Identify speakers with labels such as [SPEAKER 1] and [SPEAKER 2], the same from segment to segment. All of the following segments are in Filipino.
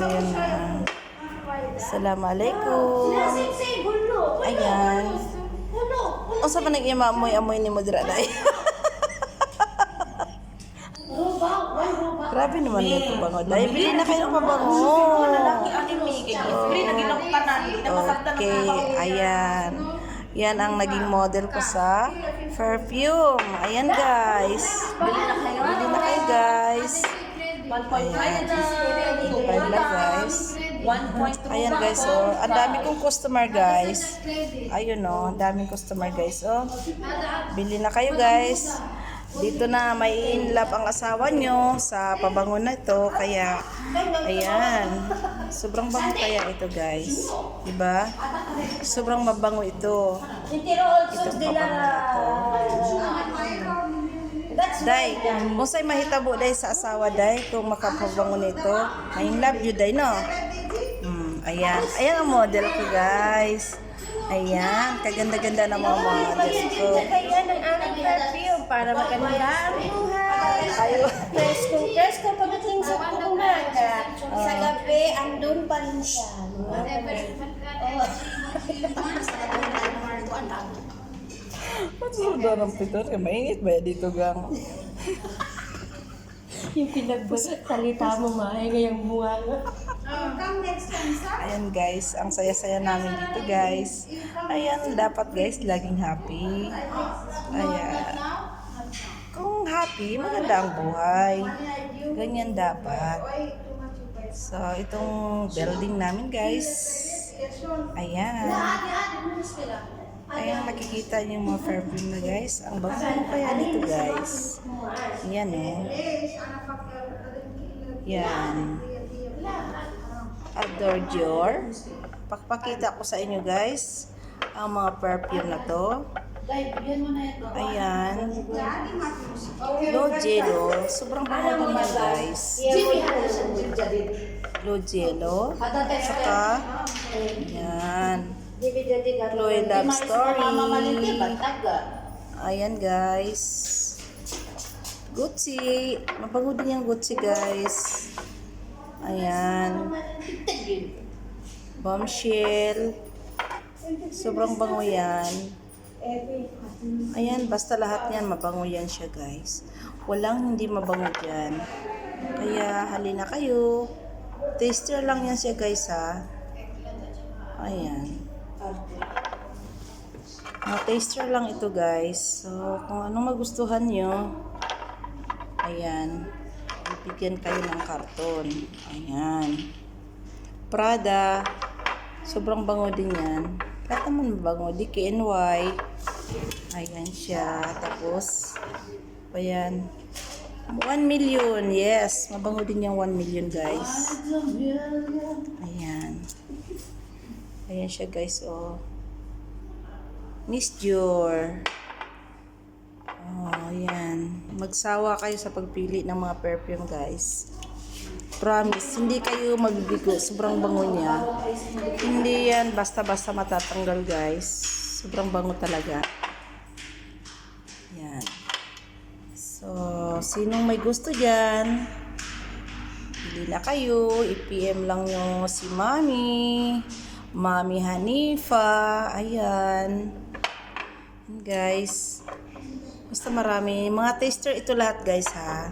[SPEAKER 1] Ayan na. Assalamualaikum. Ayan. O sa panag ima amoy amoy ni mo dira dai. Eh. Grabe naman dito bango. Dai bili na kayo pa bango. Okay, ayan. Yan ang naging model ko sa perfume. Ayan guys. Bili na kayo, bili na kayo guys. 1.5 Ayan guys, oh. Ang dami kong customer guys. Ayun oh, ang daming customer guys, oh. Bili na kayo guys. Dito na may in love ang asawa nyo sa pabango na ito. Kaya, ayan. Sobrang bango kaya ito guys. Diba? Sobrang mabango ito. Itong pabango na to. Day, kung sa'y mahitabo day sa asawa day, kung makapabango nito, may in love you day, no? Ayan. Ayan ang model ko guys. Ayan, kaganda-ganda ng mga model ko.
[SPEAKER 2] Kaya ng aming perfume para maganda ang buhay.
[SPEAKER 1] Ayun.
[SPEAKER 2] Presko, presko pagdating sa umaga. Sa gabi, andun pa rin siya.
[SPEAKER 1] Ba't suda ng Peter? Mainit ba dito gang?
[SPEAKER 2] Yung pinagsalita mo, mahay ngayong bunga nga.
[SPEAKER 1] Ayan guys, ang saya-saya namin dito guys. Ayan, dapat guys, laging happy. Ayan. Kung happy, maganda ang buhay. Ganyan dapat. So, itong building namin guys. Ayan. Ayan, nakikita niyo mga perfume na guys. Ang bango kaya nito guys. Yan eh. Yan. Adore Dior. Pakpakita ko sa inyo guys ang mga perfume na to. Ayan. Lo Jello. Sobrang bango din yan guys. Lo Jello. Saka, ayan. Chloe Love Story. Ayan guys. Gucci. Mabango din yung Gucci guys. Ayan. Bombshell. Sobrang bango yan. Ayan, basta lahat yan, mabango yan siya guys. Walang hindi mabango dyan. Kaya halina kayo. Taster lang yan siya guys ha. Ayan. Mga taster lang ito guys. So, kung anong magustuhan nyo, ayan, bibigyan kayo ng karton. Ayan. Prada, sobrang bango din yan. Kahit naman mabango, DKNY. Ayan siya. Tapos, ayan. 1 million, yes. Mabango din yung 1 million guys. Ayan. Ayan siya guys, oh. Miss Dior. Oh, ayan. Magsawa kayo sa pagpili ng mga perfume, guys. Promise, hindi kayo mabibigo. Sobrang bango niya. Hindi yan basta-basta matatanggal, guys. Sobrang bango talaga. Yan. So, sinong may gusto dyan? Bili na kayo. I-PM lang nyo si Mami. Mami Hanifa. Ayan. Guys. Basta marami. Mga taster ito lahat guys ha.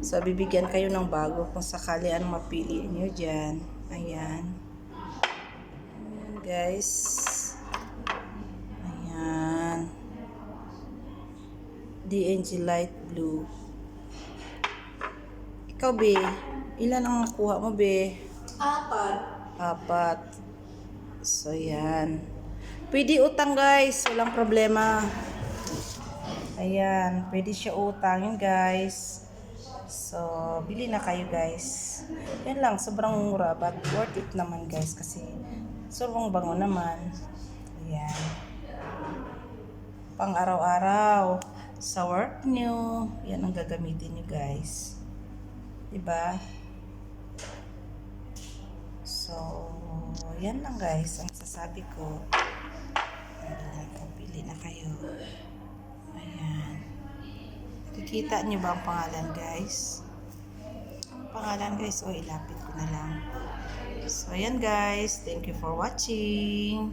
[SPEAKER 1] So, bibigyan kayo ng bago kung sakali anong mapili nyo dyan. Ayan. Ayan guys. Ayan. DNG Light Blue. Ikaw, be. Ilan ang nakuha mo, be?
[SPEAKER 2] Apat.
[SPEAKER 1] Apat. So, yan. Pwede utang, guys. Walang problema. Ayan. Pwede siya utang yun, guys. So, bili na kayo, guys. Yan lang. Sobrang mura. But worth it naman, guys. Kasi, sobrang bango naman. Ayan. Pang araw-araw. Sa work nyo. Yan ang gagamitin nyo, guys. Diba? So, yan lang guys ang sasabi ko. Ayan, pili na kayo. Ayan. Nakikita niyo ba ang pangalan guys? Ang pangalan guys? O, ilapit ko na lang. So, ayan guys. Thank you for watching.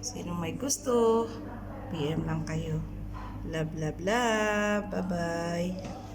[SPEAKER 1] Sino may gusto, PM lang kayo. Love, love, love. Bye-bye.